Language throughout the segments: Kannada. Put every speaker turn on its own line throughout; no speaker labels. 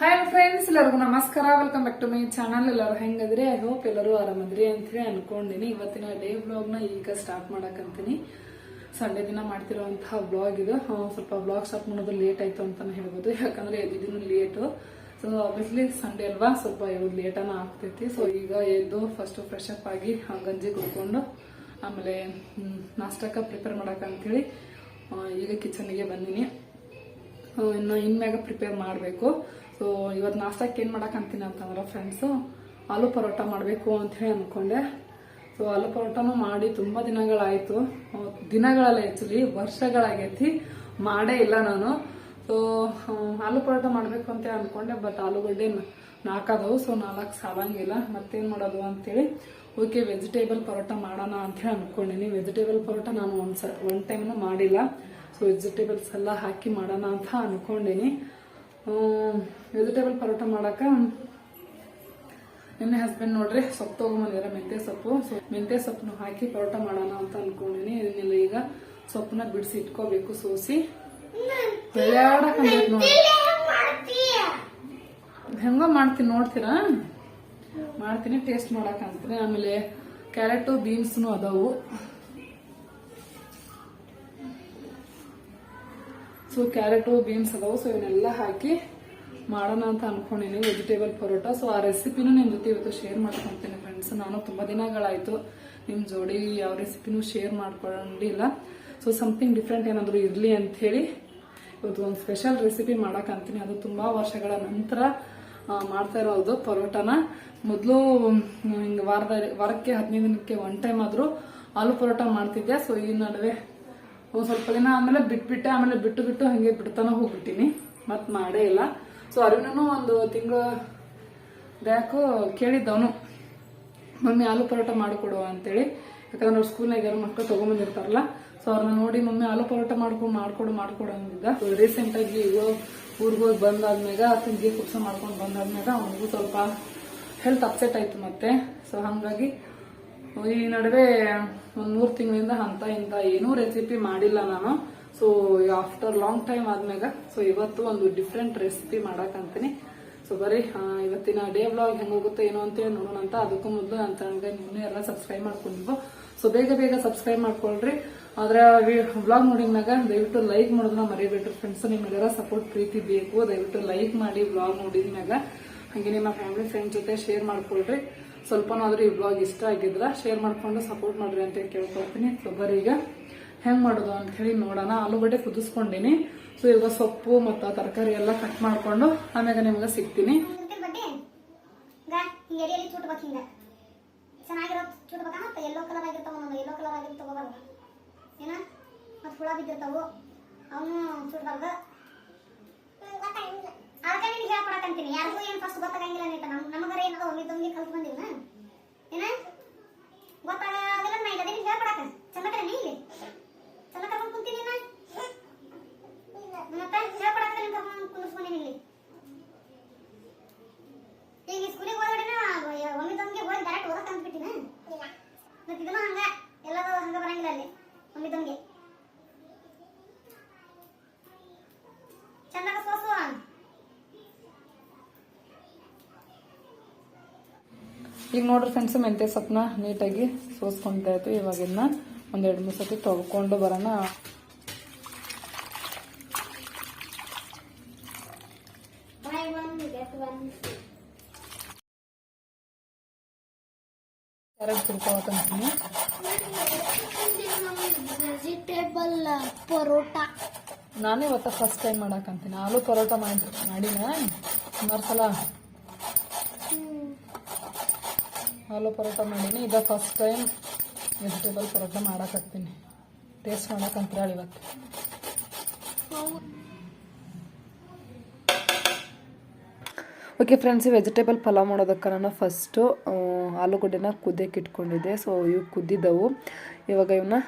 ಹಾಯ್ ಫ್ರೆಂಡ್ಸ್ ಎಲ್ಲರಿಗೂ ನಮಸ್ಕಾರ. Welcome back to my channel ಎಲ್ಲರೂ ಹೆಂಗದ್ರಿ ಐ ಹೋಪ್ ಎಲ್ಲರೂ ಆರಾಮದ್ರಿ ಅಂತ ಹೇಳಿ ಅನ್ಕೊಂಡಿನಿ. ಇವತ್ತಿನ ಡೇ ವ್ಲಾಗ್ನ ಈಗ ಸ್ಟಾರ್ಟ್ ಮಾಡಕಂತೀನಿ. ಸಂಡೇ ದಿನ ಮಾಡ್ತಿರುವಂತಹ ಬ್ಲಾಗ್ ಇದು. ಸ್ವಲ್ಪ ಬ್ಲಾಗ್ ಸ್ಟಾರ್ಟ್ ಮಾಡೋದು ಲೇಟ್ ಆಯ್ತು ಅಂತ ಹೇಳ್ಬೋದು. ಯಾಕಂದ್ರೆ ಎದ್ದಿದ್ದು ಲೇಟು ಸೊ ಆಬ್ವಿಯಸ್ಲಿ ಸಂಡೇ ಅಲ್ವಾ? ಸ್ವಲ್ಪ ಇವತ್ತು ಲೇಟನ ಆಗ್ತೈತಿ. ಸೊ ಈಗ ಎದ್ದು ಫಸ್ಟ್ ಫ್ರೆಶ್ ಅಪ್ ಆಗಿ ಗಂಜಿ ಕುಡ್ಕೊಂಡು ಆಮೇಲೆ ನಾಷ್ಟಕ್ಕ ಪ್ರಿಪೇರ್ ಮಾಡೋಕೆ ಆ, ಈಗ ಕಿಚನ್ಗೆ ಬಂದಿನಿ. ಇನ್ನು ಇನ್ಮ್ಯಾಗ ಪ್ರಿಪೇರ್ ಮಾಡಬೇಕು. ಸೊ ಇವತ್ತು ನಾಷ್ಟಕ್ಕೆ ಏನು ಮಾಡಕ್ಕಂತೀನಿ ಅಂತಂದ್ರೆ ಫ್ರೆಂಡ್ಸು ಆಲೂ ಪರೋಟ ಮಾಡಬೇಕು ಅಂತ ಹೇಳಿ ಅನ್ಕೊಂಡೆ. ಸೊ ಆಲೂ ಪರೋಟನೂ ಮಾಡಿ ತುಂಬ ದಿನಗಳಾಯಿತು. ದಿನಗಳಲ್ಲ ಆ್ಯಕ್ಚುಲಿ ವರ್ಷಗಳಾಗೈತಿ. ಮಾಡೇ ಇಲ್ಲ ನಾನು. ಸೊ ಆಲೂ ಪರೋಟ ಮಾಡಬೇಕು ಅಂತ ಅಂದ್ಕೊಂಡೆ ಬಟ್ ಆಲೂಗಡ್ಡೆ ನಾಲ್ಕದವು ಸೊ ನಾಲ್ಕು ಸಾಲಂಗಿಲ್ಲ. ಮತ್ತೇನು ಮಾಡೋದು ಅಂತೇಳಿ ಓಕೆ ವೆಜಿಟೇಬಲ್ ಪರೋಟ ಮಾಡೋಣ ಅಂತ ಹೇಳಿ ಅನ್ಕೊಂಡಿನಿ. ವೆಜಿಟೇಬಲ್ ಪರೋಟ ನಾನು ಒಂದು ಸ ಒನ್ ಟೈಮ್ನು ಮಾಡಿಲ್ಲ. ಸೊ ವೆಜಿಟೇಬಲ್ಸ್ ಎಲ್ಲ ಹಾಕಿ ಮಾಡೋಣ ಅಂತ ಅನ್ಕೊಂಡಿನಿ. ವೆಜಿಟೇಬಲ್ ಪರೋಟ ಮಾಡೋಕೆ ನಿನ್ನೆ ಹಸ್ಬೆಂಡ್ ನೋಡ್ರಿ ಸೊಪ್ಪು ತಗೊಂಬಂದಿರ ಮೆಂತ್ಯ ಸೊಪ್ಪು. ಸೊ ಮೆಂತ್ಯ ಸೊಪ್ಪನ್ನು ಹಾಕಿ ಪರೋಟ ಮಾಡೋಣ ಅಂತ ಅನ್ಕೊಂಡಿನಿ. ಇದನ್ನೆಲ್ಲ ಈಗ ಸೊಪ್ಪನ್ನ ಬಿಡಿಸಿ ಇಟ್ಕೋಬೇಕು ಸೋಸಿ. ಬೆಳ್ಳಾಡಕ್ ನೋಡಿ ಹೆಂಗೋ ಮಾಡ್ತೀನಿ, ನೋಡ್ತೀರಾ? ಮಾಡ್ತೀನಿ ಟೇಸ್ಟ್ ಮಾಡಕ್ ಅಂತೀನಿ. ಆಮೇಲೆ ಕ್ಯಾರೆಟು ಬೀನ್ಸ್ನು ಅದಾವು. ಸೊ ಕ್ಯಾರೆಟು ಬೀನ್ಸ್ ಅದಾವು. ಸೊ ಇವನ್ನೆಲ್ಲ ಹಾಕಿ ಮಾಡೋಣ ಅಂತ ಅನ್ಕೊಂಡಿನಿ ವೆಜಿಟೇಬಲ್ ಪರೋಟ. ಸೊ ಆ ರೆಸಿಪಿನೂ ನಿಮ್ಮ ಜೊತೆ ಇವತ್ತು ಶೇರ್ ಮಾಡ್ಕೊಂತೀನಿ ಫ್ರೆಂಡ್ಸ್ ನಾನು ತುಂಬಾ ದಿನಗಳಾಯಿತು ನಿಮ್ಮ ಜೋಡಿ ಯಾವ ರೆಸಿಪಿನೂ ಶೇರ್ ಮಾಡ್ಕೊಂಡಿಲ್ಲ. ಸೊ ಸಮಥಿಂಗ್ ಡಿಫ್ರೆಂಟ್ ಏನಾದರೂ ಇರಲಿ ಅಂತ ಹೇಳಿ ಇವತ್ತು ಒಂದು ಸ್ಪೆಷಲ್ ರೆಸಿಪಿ ಮಾಡಕ್ ಅಂತೀನಿ. ಅದು ತುಂಬಾ ವರ್ಷಗಳ ನಂತರ ಮಾಡ್ತಾ ಇರೋದು ಪರೋಟನ. ಮೊದಲು ಹಿಂಗೆ ವಾರದ, ವಾರಕ್ಕೆ ಹದಿನೈದು ದಿನಕ್ಕೆ ಒನ್ ಟೈಮ್ ಆದರೂ ಆಲೂ ಪರೋಟ ಮಾಡ್ತಿದ್ದೆ. ಸೊ ಈ ನಡುವೆ ಸ್ವಲ್ಪ ದಿನ ಆಮೇಲೆ ಬಿಟ್ಬಿಟ್ಟೆ. ಆಮೇಲೆ ಬಿಟ್ಟು ಬಿಟ್ಟು ಹಂಗೆ ಬಿಡ್ತಾನೆ ಹೋಗ್ಬಿಟ್ಟಿನಿ. ಮತ್ತೆ ಮಾಡೇ ಇಲ್ಲ. ಸೊ ಅರಿವಿನೂ ಒಂದು ತಿಂಗಳು ಬ್ಯಾಕು ಕೇಳಿದ್ದವನು. ಮಮ್ಮಿ, ಆಲೂ ಪರೋಟ ಮಾಡಿಕೊಡು ಅಂತೇಳಿ. ಯಾಕಂದ್ರೆ ಅವ್ರು ಸ್ಕೂಲ್ನಾಗ ಯಾರು ಮಕ್ಕಳು ತಗೊಂಬಂದಿರ್ತಾರಲ್ಲ ಸೊ ಅವ್ರನ್ನ ನೋಡಿ ಮಮ್ಮಿ ಆಲೂ ಪರೋಟ ಮಾಡ್ಕೊಂಡು ಮಾಡ್ಕೊಡು ಮಾಡ್ಕೊಡು ಅಂದಿದ್ದ. ರೀಸೆಂಟ್ ಆಗಿ ಈಗ ಊರಿಗೆ ಹೋಗಿ ಬಂದಾದ್ಮ್ಯಾಗ ತಿಂಡಿ ಕುಪ್ಸ ಮಾಡ್ಕೊಂಡು ಬಂದಾದ್ಮೇಗ ಅವನಿಗೂ ಸ್ವಲ್ಪ ಹೆಲ್ತ್ ಅಪ್ಸೆಟ್ ಆಯ್ತು ಮತ್ತೆ. ಸೊ ಹಂಗಾಗಿ ಈ ನಡುವೆ ಒಂದ್ ಮೂರ್ ತಿಂಗಳಿಂದ ಅಂತ ಇಂತ ಏನೂ ರೆಸಿಪಿ ಮಾಡಿಲ್ಲ ನಾನು. ಸೊ ಆಫ್ಟರ್ ಲಾಂಗ್ ಟೈಮ್ ಆದ್ಮ್ಯಾಗ ಸೊ ಇವತ್ತು ಒಂದು ಡಿಫ್ರೆಂಟ್ ರೆಸಿಪಿ ಮಾಡಕಂತೀನಿ ಸೊ ಬರೀ ಇವತ್ತಿನ ಡೇ ವ್ಲಾಗ್ ಹೆಂಗ್ ಹೋಗುತ್ತೆ ಏನೋ ಅಂತೇಳಿ ನೋಡೋಣ ಅಂತ ಅದಕ್ಕೂ ಮೊದಲು ನನ್ನ ಚಾನಲ್ಗೆ ನೀನು ಎಲ್ಲ ಸಬ್ಸ್ಕ್ರೈಬ್ ಮಾಡ್ಕೊಂಡಿದ್ವು ಸೊ ಬೇಗ ಬೇಗ ಸಬ್ಸ್ಕ್ರೈಬ್ ಮಾಡ್ಕೊಳ್ರಿ. ಆದ್ರೆ ವ್ಲಾಗ್ ನೋಡಿದ್ಮ್ಯಾಗ ದಯವಿಟ್ಟು ಲೈಕ್ ಮಾಡೋದನ್ನ ಮರಿಬೇಡ್ರಿ ಫ್ರೆಂಡ್ಸ್ ನಿಮ್ಮೆಲ್ಲರ ಸಪೋರ್ಟ್ ಪ್ರೀತಿ ಬೇಕು. ದಯವಿಟ್ಟು ಲೈಕ್ ಮಾಡಿ ವ್ಲಾಗ್ ನೋಡಿದ್ಮ್ಯಾಗ ಹಾಗೆ ನಿಮ್ಮ ಫ್ಯಾಮಿಲಿ ಫ್ರೆಂಡ್ ಜೊತೆ ಶೇರ್ ಮಾಡ್ಕೊಳ್ರಿ. ಸ್ವಲ್ಪನಾದ್ರೂ ಈ ಬ್ಲಾಗ್ ಇಷ್ಟ ಆಗಿದ್ರ ಶೇರ್ ಮಾಡ್ಕೊಂಡು ಸಪೋರ್ಟ್ ಮಾಡ್ರಿ ಅಂತ ಕೇಳ್ಕೊಳ್ತೀನಿ. ಈಗ ಹೆಂಗ್ ಮಾಡೋದು ಅಂತ ಹೇಳಿ ನೋಡೋಣ. ಆಲೂಗಡ್ಡೆ ಕುದಿಸ್ಕೊಂಡಿನಿ. ಸೊ ಇವಾಗ ಸೊಪ್ಪು ಮತ್ತು ತರಕಾರಿ ಎಲ್ಲ ಕಟ್ ಮಾಡ್ಕೊಂಡು ಆಮ್ಯಾಗ ನಿಮ್ಗೆ ಸಿಗ್ತೀನಿ.
ಚೆನ್ನಾಗಿರೋ ಚುಟ್ಬೇಕ ಮತ್ತೆ? ಎಲ್ಲೋ ಕಲರ್ ಆಗಿರ್ತಾವ ಎಲ್ಲೋ ಕಲರ್ ಆಗಿರ್ ತಗೋಬಾರ್ದು ಏನ? ಮತ್ತೆ ಹುಳ ಬಿದ್ದಿರ್ತಾವು. ಅವನು ಸುಡ್ಬಾರ್ದ ಅದಕ್ಕೆ ನಿನ್ಗೆ ಹೇಳ್ಕೊಡಕಂತೀನಿ. ಯಾರಿಗೂ ಏನು ಫಸ್ಟ್ ಗೊತ್ತಾಗಂಗಿಲ್ಲ ನೀಟ ನಮ್ ನಮಗರ ಏನದ ಒಮ್ಮೆ ತೊಂಗಿ ಕಲ್ತು ಬಂದಿವ್ನ? ಏನ? ಗೊತ್ತಾಗಲ್ಲ ನಾ ಇಲ್ಲ ನಿನ್ಗೆ ಹೇಳ್ಕೊಡಕ. ಚಂದಕರ ನೀ ಇಲ್ಲಿ. ಚಂದ ಕರ್ಕೊಂಡು ಕುಂತೀನಿ ನಾ ಮತ್ತೆ ಹೇಳ್ಕೊಡಕ ನಿನ್ ಕರ್ಕೊಂಡು ಕುಂದಿಸ್ಕೊಂಡಿನಿ ಇಲ್ಲಿ ಈಗ ಸ್ಕೂಲಿಗೆ ಹೋದ್ರೆ ಒಮ್ಮೆ ತಮ್ಗೆ ಹೋಗಿ ಡೈರೆಕ್ಟ್ ಓದಕ್
ಈಗ ನೋಡ್ರಿ ಫ್ರೆಂಡ್ಸ್ ಮೆಂತ್ಯ ಸೊಪ್ಪನ್ನ ನೀಟಾಗಿ ಸೋಸ್ಕೊಂತ ಇತ್ತು ಇವಾಗ ಇದನ್ನ ಒಂದೆರಡು ಮೂರು ಸತಿ ತೊಳ್ಕೊಂಡು ಬರೋಣ. ಕ್ಯಾರೆಟ್
ಪರೋಟ.
ನಾನೇ ಇವತ್ತ ಫಸ್ಟ್ ಟೈಮ್ ಮಾಡಕಂತೀನಿ ಆಲೂ ಪರೋಟ ಮಾಡಿ ಮಾಡಿನ ಸುಮಾರು ಸಲ ಆಲೂ ಪರೋಟ ಮಾಡೀನಿ. ಇದು ಫಸ್ಟ್ ಟೈಮ್ ವೆಜಿಟೇಬಲ್ ಪರೋಟ ಮಾಡಕತ್ತೀನಿ ಟೇಸ್ಟ್ ಮಾಡಕಂತ್ರಾಳ ಇವತ್ತು.
ಓಕೆ ಫ್ರೆಂಡ್ಸ್ ಈ ವೆಜಿಟೇಬಲ್ ಪಲಾವ್ ಮಾಡೋದಕ್ಕೆ ನಾನು ಫಸ್ಟು ಆಲೂಗಡ್ಡೆನ ಕುದಿಯಕ್ಕೆ ಇಟ್ಕೊಂಡಿದ್ದೆ. ಸೊ ಇವು ಕುದ್ದಿದ್ದವು ಇವಾಗ ಇವನ್ನ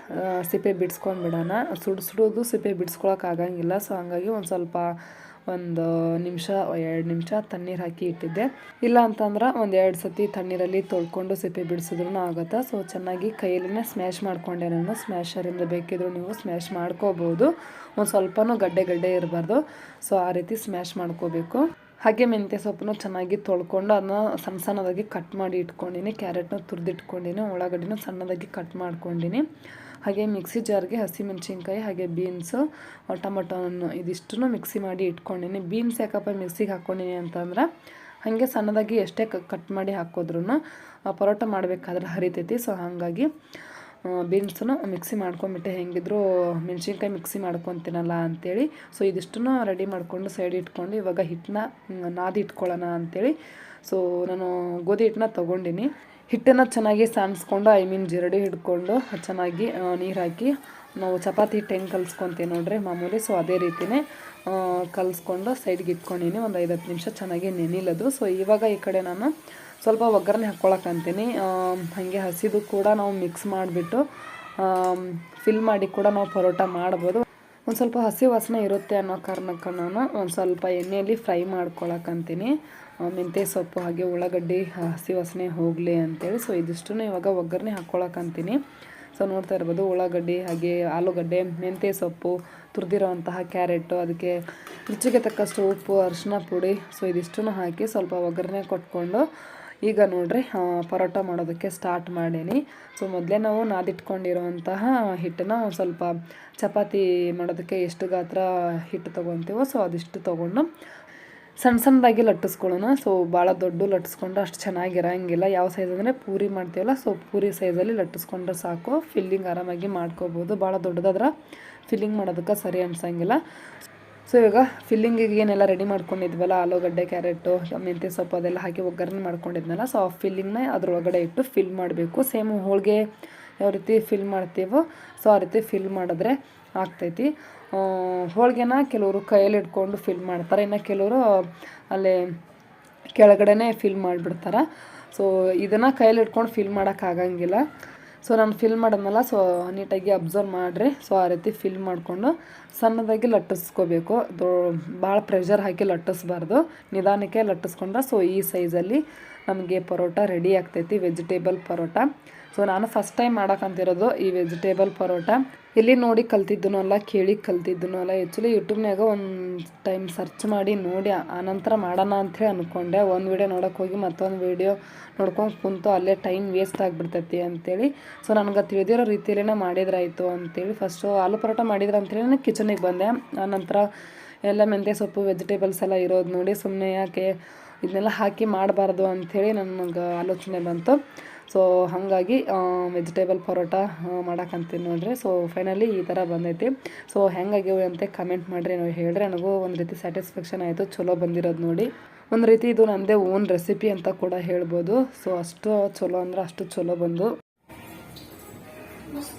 ಸಿಪ್ಪೆ ಬಿಡಿಸ್ಕೊಂಡು ಬಿಡೋಣ. ಸುಡು, ಸುಡೋದು ಸಿಪ್ಪೆ ಬಿಡಿಸ್ಕೊಳಕ್ಕೆ ಆಗಂಗಿಲ್ಲ. ಸೊ ಹಂಗಾಗಿ ಒಂದು ಸ್ವಲ್ಪ ಒಂದು ನಿಮಿಷ ಎರಡು ನಿಮಿಷ ತಣ್ಣೀರು ಹಾಕಿ ಇಟ್ಟಿದ್ದೆ. ಇಲ್ಲ ಅಂತಂದ್ರೆ ಒಂದು ಎರಡು ಸತಿ ತಣ್ಣೀರಲ್ಲಿ ತೊಳ್ಕೊಂಡು ಸಿಪ್ಪೆ ಬಿಡಿಸಿದ್ರೂ ಆಗುತ್ತೆ. ಸೊ ಚೆನ್ನಾಗಿ ಕೈಯಲ್ಲೇ ಸ್ಮ್ಯಾಶ್ ಮಾಡ್ಕೊಂಡೆ ನಾನು. ಸ್ಮ್ಯಾಶರಿಂದ ಬೇಕಿದ್ರು ನೀವು ಸ್ಮ್ಯಾಶ್ ಮಾಡ್ಕೋಬೋದು. ಒಂದು ಸ್ವಲ್ಪನೂ ಗಡ್ಡೆ ಗಡ್ಡೆ ಇರಬಾರ್ದು. ಸೊ ಆ ರೀತಿ ಸ್ಮ್ಯಾಶ್ ಮಾಡ್ಕೋಬೇಕು. ಹಾಗೆ ಮೆಂತ್ಯ ಸೊಪ್ಪನ್ನು ಚೆನ್ನಾಗಿ ತೊಳ್ಕೊಂಡು ಅದನ್ನ ಸಣ್ಣ ಸಣ್ಣದಾಗಿ ಕಟ್ ಮಾಡಿ ಇಟ್ಕೊಂಡಿನಿ. ಕ್ಯಾರೆಟ್ನ ತುರಿದಿಟ್ಕೊಂಡಿನಿ. ಉಳ್ಳಾಗಡ್ಡಿನ ಸಣ್ಣದಾಗಿ ಕಟ್ ಮಾಡ್ಕೊಂಡಿನಿ. ಹಾಗೆ ಮಿಕ್ಸಿ ಜಾರ್ಗೆ ಹಸಿಮೆಣ್ಸಿನ್ಕಾಯಿ, ಹಾಗೆ ಬೀನ್ಸು ಟೊಮೊಟೊವನ್ನು ಇದಿಷ್ಟನ್ನು ಮಿಕ್ಸಿ ಮಾಡಿ ಇಟ್ಕೊಂಡಿನಿ. ಬೀನ್ಸ್ ಯಾಕಪ್ಪ ಮಿಕ್ಸಿಗೆ ಹಾಕ್ಕೊಂಡಿನಿ ಅಂತಂದ್ರೆ, ಹಾಗೆ ಸಣ್ಣದಾಗಿ ಎಷ್ಟೇ ಕಟ್ ಮಾಡಿ ಹಾಕೋದ್ರೂ ಪರೋಟ ಮಾಡಬೇಕಾದ್ರೆ ಹರಿತೈತಿ. ಸೊ, ಹಾಗಾಗಿ ಬೀನ್ಸನ್ನು ಮಿಕ್ಸಿ ಮಾಡ್ಕೊಂಬಿಟ್ಟೆ. ಹೆಂಗಿದ್ರು ಮೆಣಸಿನ್ಕಾಯಿ ಮಿಕ್ಸಿ ಮಾಡ್ಕೊತೀನಲ್ಲ ಅಂಥೇಳಿ ಸೊ, ಇದಿಷ್ಟನ್ನು ರೆಡಿ ಮಾಡಿಕೊಂಡು ಸೈಡ್ ಇಟ್ಕೊಂಡು, ಇವಾಗ ಹಿಟ್ಟನ್ನ ನಾದಿ ಇಟ್ಕೊಳ್ಳೋಣ ಅಂಥೇಳಿ ಸೊ, ನಾನು ಗೋಧಿ ಹಿಟ್ಟನ್ನ ತೊಗೊಂಡಿನಿ. ಹಿಟ್ಟನ್ನು ಚೆನ್ನಾಗಿ ಸಾಣಿಸ್ಕೊಂಡು ಐ ಮೀನ್ ಜಿರಡಿ ಹಿಡ್ಕೊಂಡು, ಚೆನ್ನಾಗಿ ನೀರು ಹಾಕಿ, ನಾವು ಚಪಾತಿ ಹಿಟ್ಟು ಹೆಂಗೆ ಕಲಿಸ್ಕೊತೀವಿ ನೋಡ್ರಿ ಮಾಮೂಲಿ. ಸೊ ಅದೇ ರೀತಿಯೇ ಕಲಿಸ್ಕೊಂಡು ಸೈಡ್ಗೆ ಇಟ್ಕೊಂಡಿನಿ. ಒಂದು ಐದು ಹತ್ತು ನಿಮಿಷ ಚೆನ್ನಾಗಿ ನೆನಿಲದು. ಸೊ ಇವಾಗ ಈ ಕಡೆ ನಾನು ಸ್ವಲ್ಪ ಒಗ್ಗರಣೆ ಹಾಕ್ಕೊಳಕ್ಕಂತೀನಿ ಹಾಗೆ ಹಸಿದು ಕೂಡ ನಾವು ಮಿಕ್ಸ್ ಮಾಡಿಬಿಟ್ಟು ಫಿಲ್ ಮಾಡಿ ಕೂಡ ನಾವು ಪರೋಟ ಮಾಡ್ಬೋದು. ಒಂದು ಸ್ವಲ್ಪ ಹಸಿ ವಾಸನೆ ಇರುತ್ತೆ ಅನ್ನೋ ಕಾರಣಕ್ಕೆ ನಾನು ಒಂದು ಸ್ವಲ್ಪ ಎಣ್ಣೆಯಲ್ಲಿ ಫ್ರೈ ಮಾಡ್ಕೊಳಕ್ಕಂತೀನಿ ಮೆಂತ್ಯ ಸೊಪ್ಪು ಹಾಗೆ ಉಳ್ಳಾಗಡ್ಡಿ, ಹಸಿ ವಾಸನೆ ಹೋಗಲಿ ಅಂತೇಳಿ. ಸೊ ಇದಿಷ್ಟು ಇವಾಗ ಒಗ್ಗರಣೆ ಹಾಕ್ಕೊಳಕ್ಕಂತೀನಿ ಸೊ ನೋಡ್ತಾ ಇರ್ಬೋದು, ಉಳ್ಳಾಗಡ್ಡಿ ಹಾಗೆ ಆಲೂಗಡ್ಡೆ ಮೆಂತ್ಯ ಸೊಪ್ಪು ತುರಿದಿರೋವಂತಹ ಕ್ಯಾರೆಟು, ಅದಕ್ಕೆ ರುಚಿಗೆ ತಕ್ಕಷ್ಟು ಉಪ್ಪು ಅರಿಶಿನ ಪುಡಿ. ಸೊ ಇದಿಷ್ಟನ್ನು ಹಾಕಿ ಸ್ವಲ್ಪ ಒಗ್ಗರಣೆ ಕೊಟ್ಕೊಂಡು ಈಗ ನೋಡ್ರಿ ಪರೋಟ ಮಾಡೋದಕ್ಕೆ ಸ್ಟಾರ್ಟ್ ಮಾಡೀನಿ. ಸೊ ಮೊದಲೇ ನಾವು ನಾದಿಟ್ಕೊಂಡಿರುವಂತಹ ಹಿಟ್ಟನ್ನು ಒಂದು ಸ್ವಲ್ಪ ಚಪಾತಿ ಮಾಡೋದಕ್ಕೆ ಎಷ್ಟು ಗಾತ್ರ ಹಿಟ್ಟು ತೊಗೊತೀವೋ ಸೊ ಅದಿಷ್ಟು ತೊಗೊಂಡು ಸಣ್ಣ ಸಣ್ಣದಾಗಿ ಲಟ್ಟಿಸ್ಕೊಳ್ಳೋಣ. ಸೊ ಭಾಳ ದೊಡ್ಡ ಲಟ್ಟಿಸ್ಕೊಂಡ್ರೆ ಅಷ್ಟು ಚೆನ್ನಾಗಿರೋಂಗಿಲ್ಲ. ಯಾವ ಸೈಜ್ ಅಂದರೆ ಪೂರಿ ಮಾಡ್ತೀವಲ್ಲ ಸೊ ಪೂರಿ ಸೈಜಲ್ಲಿ ಲಟ್ಟಿಸ್ಕೊಂಡ್ರೆ ಸಾಕು. ಫಿಲ್ಲಿಂಗ್ ಆರಾಮಾಗಿ ಮಾಡ್ಕೋಬೋದು. ಭಾಳ ದೊಡ್ಡದಾದ್ರೆ ಫಿಲ್ಲಿಂಗ್ ಮಾಡೋದಕ್ಕೆ ಸರಿ ಅನ್ಸಂಗಿಲ್ಲ. ಸೊ ಇವಾಗ ಫಿಲ್ಲಿಂಗಿಗೆ ಏನೆಲ್ಲ ರೆಡಿ ಮಾಡ್ಕೊಂಡಿದ್ವಲ್ಲ, ಆಲೂಗಡ್ಡೆ ಕ್ಯಾರೆಟು ಮೆಂತ್ಯ ಸೊಪ್ಪು ಅದೆಲ್ಲ ಹಾಕಿ ಒಗ್ಗರಣೆ ಮಾಡ್ಕೊಂಡಿದ್ನಲ್ಲ ಸೊ ಆ ಫಿಲ್ಲಿಂಗ್ನ ಅದ್ರೊಳಗಡೆ ಇಟ್ಟು ಫಿಲ್ ಮಾಡಬೇಕು. ಸೇಮ್ ಹೋಳಿಗೆ ಯಾವ ರೀತಿ ಫಿಲ್ ಮಾಡ್ತೀವೋ ಸೊ ಆ ರೀತಿ ಫಿಲ್ ಮಾಡಿದ್ರೆ ಆಗ್ತೈತಿ. ಹೋಳಿಗೆನ ಕೆಲವರು ಕೈಯಲ್ಲಿ ಇಟ್ಕೊಂಡು ಫಿಲ್ ಮಾಡ್ತಾರೆ. ಇನ್ನು ಕೆಲವರು ಅಲ್ಲೇ ಕೆಳಗಡೆನೇ ಫಿಲ್ ಮಾಡಿಬಿಡ್ತಾರೆ. ಸೊ ಇದನ್ನು ಕೈಯಲ್ಲಿ ಇಟ್ಕೊಂಡು ಫಿಲ್ ಮಾಡೋಕ್ಕಾಗಂಗಿಲ್ಲ ಸೊ ನಾನು ಫಿಲ್ ಮಾಡೋದನ್ನಲ್ಲ ಸೊ ನೀಟಾಗಿ ಅಬ್ಸರ್ವ್ ಮಾಡಿರಿ. ಸೊ ಆ ರೀತಿ ಫಿಲ್ ಮಾಡಿಕೊಂಡು ಸಣ್ಣದಾಗಿ ಲಟ್ಟಿಸ್ಕೋಬೇಕು. ದೊ ಭಾಳ ಪ್ರೆಷರ್ ಹಾಕಿ ಲಟ್ಟಿಸ್ಬಾರ್ದು. ನಿಧಾನಕ್ಕೆ ಲಟ್ಟಿಸ್ಕೊಂಡ್ರೆ ಸೊ ಈ ಸೈಜಲ್ಲಿ ನಮಗೆ ಪರೋಟ ರೆಡಿ ಆಗ್ತೈತಿ ವೆಜಿಟೇಬಲ್ ಪರೋಟ. ಸೊ ನಾನು ಫಸ್ಟ್ ಟೈಮ್ ಮಾಡೋಕ್ಕಂತಿರೋದು ಈ ವೆಜಿಟೇಬಲ್ ಪರೋಟ. ಇಲ್ಲಿ ನೋಡಿ ಕಲ್ತಿದ್ದನು ಅಲ್ಲ, ಕೇಳಿ ಕಲ್ತಿದ್ದನು ಅಲ್ಲ. ಆ್ಯಕ್ಚುಲಿ ಯೂಟ್ಯೂಬ್ನಾಗ ಒಂದು ಟೈಮ್ ಸರ್ಚ್ ಮಾಡಿ ನೋಡಿ ಆನಂತರ ಮಾಡೋಣ ಅಂಥೇಳಿ ಅಂದ್ಕೊಂಡೆ ಒಂದು ವೀಡಿಯೋ ನೋಡೋಕೆ ಹೋಗಿ ಮತ್ತೊಂದು ವೀಡಿಯೋ ನೋಡ್ಕೊಂಡು ಕುಂತು ಅಲ್ಲೇ ಟೈಮ್ ವೇಸ್ಟ್ ಆಗಿಬಿಡ್ತೈತಿ ಅಂತೇಳಿ. ಸೊ ನನಗೆ ತಿಳಿದಿರೋ ರೀತಿಯಲ್ಲೇ ಮಾಡಿದ್ರಾಯಿತು ಅಂತೇಳಿ ಫಸ್ಟು ಆಲೂ ಪರೋಟ ಮಾಡಿದ್ರೆ ಅಂಥೇಳಿ ನಾನು ಕಿಚನಿಗೆ ಬಂದೆ. ಆನಂತರ ಎಲ್ಲ ಮೆಂತ್ಯ ಸೊಪ್ಪು ವೆಜಿಟೇಬಲ್ಸ್ ಎಲ್ಲ ಇರೋದು ನೋಡಿ ಸುಮ್ಮನೆ ಯಾಕೆ ಇದನ್ನೆಲ್ಲ ಹಾಕಿ ಮಾಡಬಾರ್ದು ಅಂಥೇಳಿ ನನಗೆ ಆಲೋಚನೆ ಬಂತು. ಸೊ ಹಾಗಾಗಿ ವೆಜಿಟೇಬಲ್ ಪರೋಟ ಮಾಡೋಕ್ಕಂತೀನಿ ನೋಡ್ರಿ. ಸೊ ಫೈನಲಿ ಈ ಥರ ಬಂದೈತಿ. ಸೊ ಹೆಂಗಾಗ್ಯವು ಅಂತ ಕಮೆಂಟ್ ಮಾಡಿರಿ. ನಾವು ಹೇಳ್ರಿ ನನಗೂ ಒಂದು ರೀತಿ ಸ್ಯಾಟಿಸ್ಫ್ಯಾಕ್ಷನ್ ಆಯಿತು ಚಲೋ ಬಂದಿರೋದು ನೋಡಿ. ಒಂದು ರೀತಿ ಇದು ನನ್ನದೇ ಓನ್ ರೆಸಿಪಿ ಅಂತ ಕೂಡ ಹೇಳ್ಬೋದು. ಸೊ ಅಷ್ಟು ಚಲೋ ಅಂದ್ರೆ ಅಷ್ಟು ಚಲೋ ಬಂದು.
ಮಸ್ತ್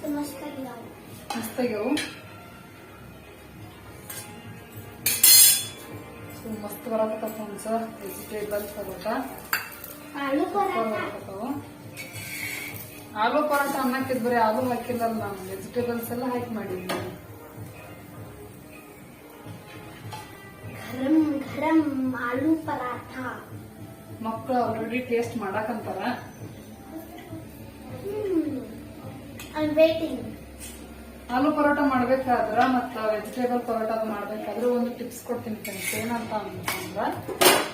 ಫ್ರೆಂಡ್ಸ್ ವೆಜಿಟೇಬಲ್ ಪರೋಟ.
ಆಲೂ ಪರೋಟ
ಅನ್ನಕ್ಕಿದ್ ಬರೀ ಆಲೂ ಹಾಕಿಲ್ಲಲ್ಲ ನಾನು. ವೆಜಿಟೇಬಲ್ಸ್ ಎಲ್ಲ ಹಾಕಿ ಮಾಡಿದ್ದೀನಿ.
ಗರಂ ಗರಂ ಆಲೂ ಪರಾಠ.
ಮಕ್ಕಳು ಆಲ್ರೆಡಿ ಟೇಸ್ಟ್ ಮಾಡಾಕಂತಾರ.
ವೇಟಿಂಗ್
ಆಲೂ ಪರೋಟ ಮಾಡ್ಬೇಕಾದ್ರ ಮತ್ತ ವೆಜಿಟೇಬಲ್ ಪರೋಟ ಮಾಡ್ಬೇಕಾದ್ರೆ ಒಂದು ಟಿಪ್ಸ್ ಕೊಡ್ತೀನಿ ಫ್ರೆಂಡ್ಸ್ ಏನಂತ ಅಂತಂದ್ರ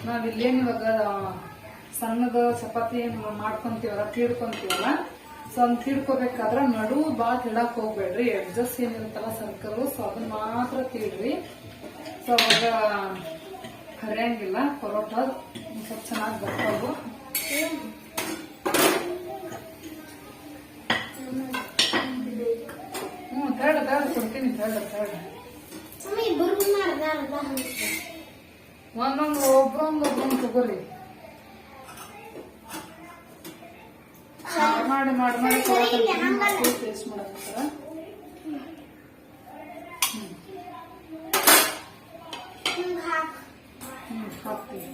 ನಾವ್ ಇಲ್ಲೇನ್ ಇವಾಗ ಸಣ್ಣದ ಚಪಾತಿ ಏನ್ ಮಾಡ್ಕೊಂತೀವಲ್ಲ ತೀಡ್ಕೊಂತೀವಲ್ಲ ಸೊ ಅದನ್ನ ತಿಳ್ಕೊಬೇಕಾದ್ರ ನಡು ಬಾ ತಿಳಕ್ ಹೋಗ್ಬೇಡ್ರಿ. ಅಡ್ಜಸ್ಟ್ ಏನಿರುತ್ತಲ್ಲ ಸರ್ಕಲ್ ಸೊ ಅದನ್ನ ಮಾತ್ರ ತೀಡ್ರಿ ಸೊ ಅವಾಗ ಹರಿಯಂಗಿಲ್ಲ. ಪರೋಟ ಸ್ವಲ್ಪ ಚೆನ್ನಾಗಿ ಬರ್ತಾವು ಹ್ಮ್ ತರ್ಡ್ ತರ್ಡ್ ಕೊಡ್ತೀನಿ
ತರ್ಡ್ ತರ್ಡ್
ಒಂದೊಂದು ಒಬ್ಬರೊಂದು ಒಬ್ರೊಂದು ತಗೋರಿ. ಮಾಡಿ ಮಾಡಿ ಮಾಡಿ
ಹಾಕ್.
ಹ್ಮ್ ಹಾಕ್ತೀವಿ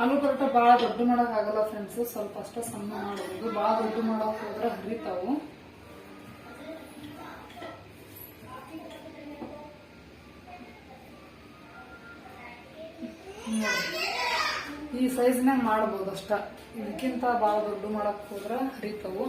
ಆಲೂ ಪರೋಟ ಭಾಳ ದೊಡ್ಡ ಮಾಡಕ್ ಆಗಲ್ಲ ಫ್ರೆಂಡ್ಸ್ ಸ್ವಲ್ಪ ಅಷ್ಟೇ ಸಣ್ಣ ಮಾಡಬಹುದು ಭಾಳ ದೊಡ್ಡ ಮಾಡಕ್ ಹೋದ್ರೆ ಹರಿತಾವು. ಈ ಸೈಜ್ನಾಗ ಮಾಡ್ಬೋದು ಅಷ್ಟ. ಇದಕ್ಕಿಂತ ಭಾಳ ದೊಡ್ಡ ಮಾಡಕ್ ಹೋದ್ರೆ ಹರಿತಾವು.